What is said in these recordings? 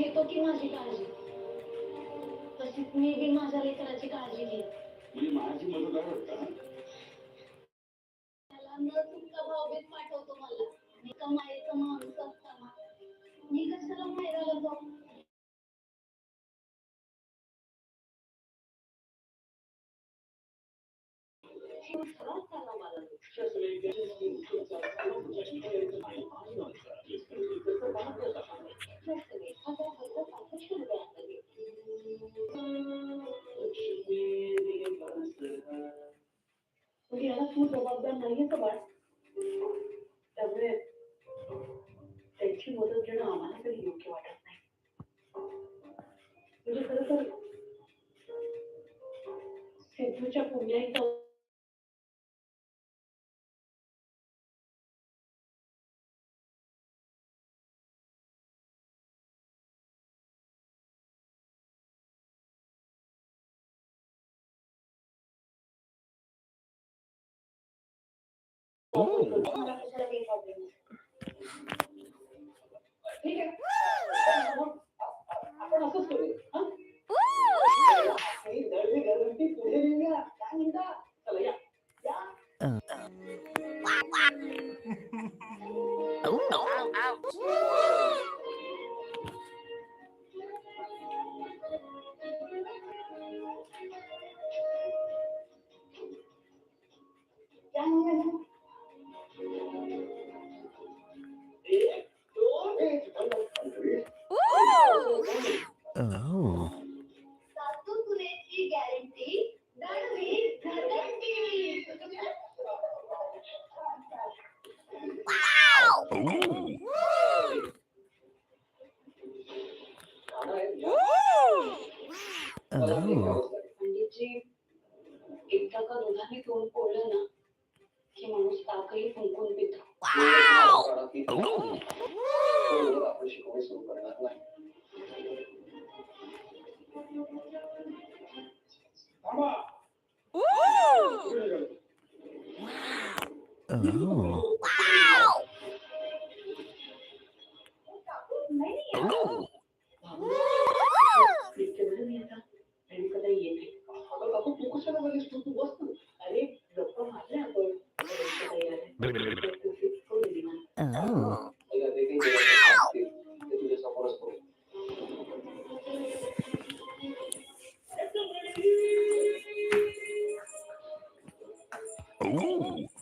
घेतो की माझी काळजी? तशीच मी बी माझ्या लेकराची काळजी घेत म्हणजे माझी त्याला न चुकता भावबीज पाठवतो मला. मी कमाईचा माणूस असताना मी कशाला माहेराला जाऊ? मला. मदत घेणं आम्हाला तरी योग्य वाटत नाही. म्हणजे खरं तर सिद्धूच्या पुण्याईचा मला कशाला काही problem नाही. ठीक आहे मग आपण असंच करूया हा? काही दळवी घरगुती पुढे नेऊया काय म्हणता चला या या या Ooh. Ooh. Oh. Wow. Ooh. Ooh. Wow. Oh. Oh. पहिला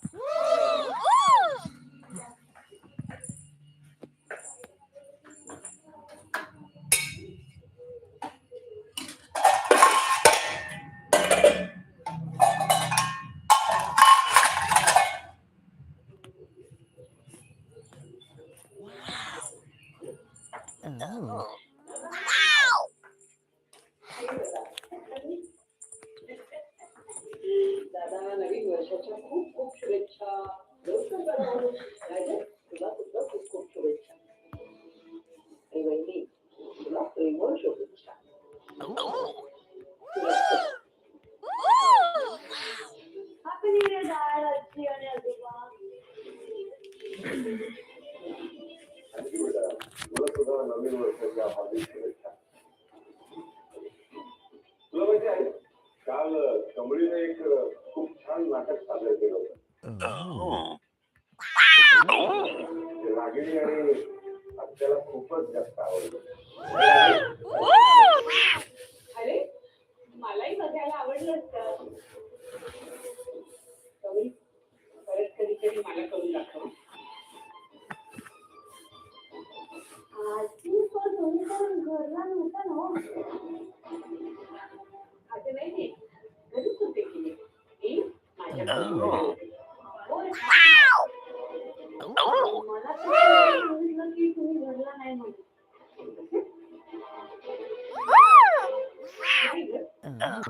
शुभेच्छा तुला सुद्धा खूप खूप शुभेच्छा आणि वहिनी तुला प्रेमळ शुभेच्छा आणि तुला सुद्धा नवीन वर्षाच्या हार्दिक शुभेच्छा तुला माहिती आहे काल कमळीने एक खूप छान नाटक सादर केलं होतं Oh. आत्याला खूपच जास्त आवडलं अरे मलाही बघायला आवडलं परत कधीतरी मला करून दाखव आजी पण तुम्ही पण घरला नव्हता ना? असं नाही घरीच होते की माझ्या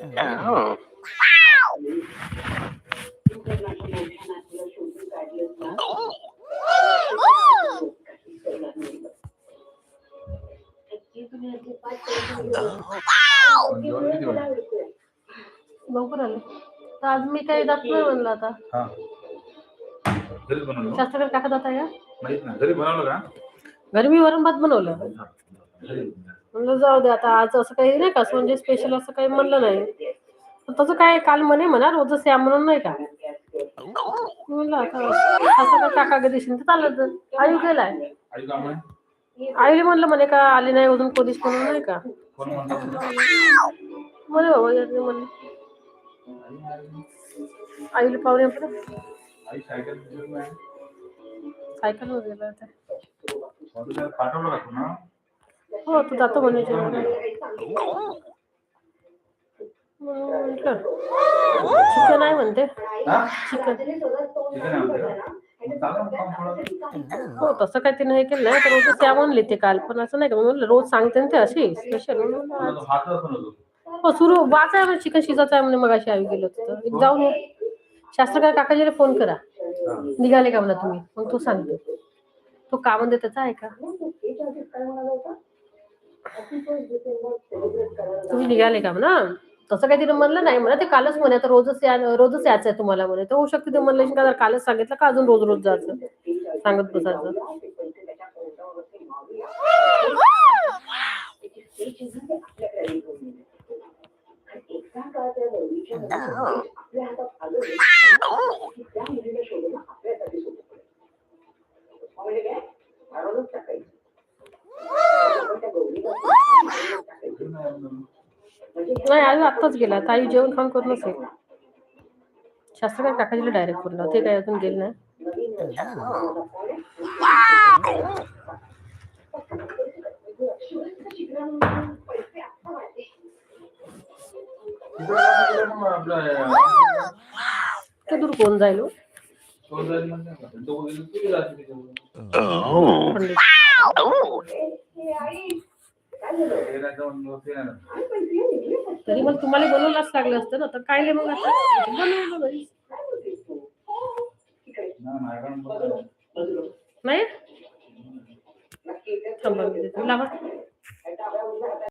Oh. Oh. Oh. लवकर आले. तर आज मी काही नाही म्हणलं आता. हा. शास्त्रकर काका जात का? घरी बनवलं का? घरी मी वरण भात बनवलं. म्हणलं जाऊ दे आता आज असं काही नाही का? म्हणजे स्पेशल असं काही म्हणलं नाही. तसं काय काल म्हणे म्हणा रोजच या म्हणून नाही का? म्हणलं आता काका दिसेल तर चालत आयु गेलाय. आईला म्हणलं म्हणे का आली नाही अजून कधीच म्हणून नाही का? म्हणे? बाबा येत नाही म्हणे. आईला पाहुणे सायकल घेऊन हो तू जातो म्हणे म्हटलं चिकन आहे म्हणते. हा? चिकन. हो तसं काही तिने हे केलं नाही तर रोज त्या म्हणले ते काल. पण असं नाही का म्हणून रोज सांगते ना ते अशी स्पेशल तो हो सुरू वाच आहे म्हणजे चिकन शिजायचं आहे म्हणे मग अशी आवी गेलो होतो एक जाऊन शास्त्रकार काकाजीला फोन करा. निघाले का म्हणा तुम्ही? मग तो सांगतो. तो का म्हणते त्याचा आहे का? तुम्ही निघाले का म्हणा? तसं काही तिने म्हणलं नाही म्हणा. ते कालच म्हणे आता रोजच या रोजच यायचं आहे तुम्हाला म्हणे. तर होऊ शकते ते म्हणलं का कालच सांगितलं का? अजून रोज रोज जायचं? सांगत बसायचं. आपल्या हातात नाही आई आत्ताच गेला तर आई जेवण खाऊन करूनच आहे शास्त्रकार काकाजीला डायरेक्ट बोलला ते काय अजून गेले नाही ते दूर कोण जाईल हो? पंडित. आई, काय झालं? तरी मग तुम्हाला बनवलाच लागलं असतं ना तर काय नाही मग आता? बनवलं नाही, थांबा लावा.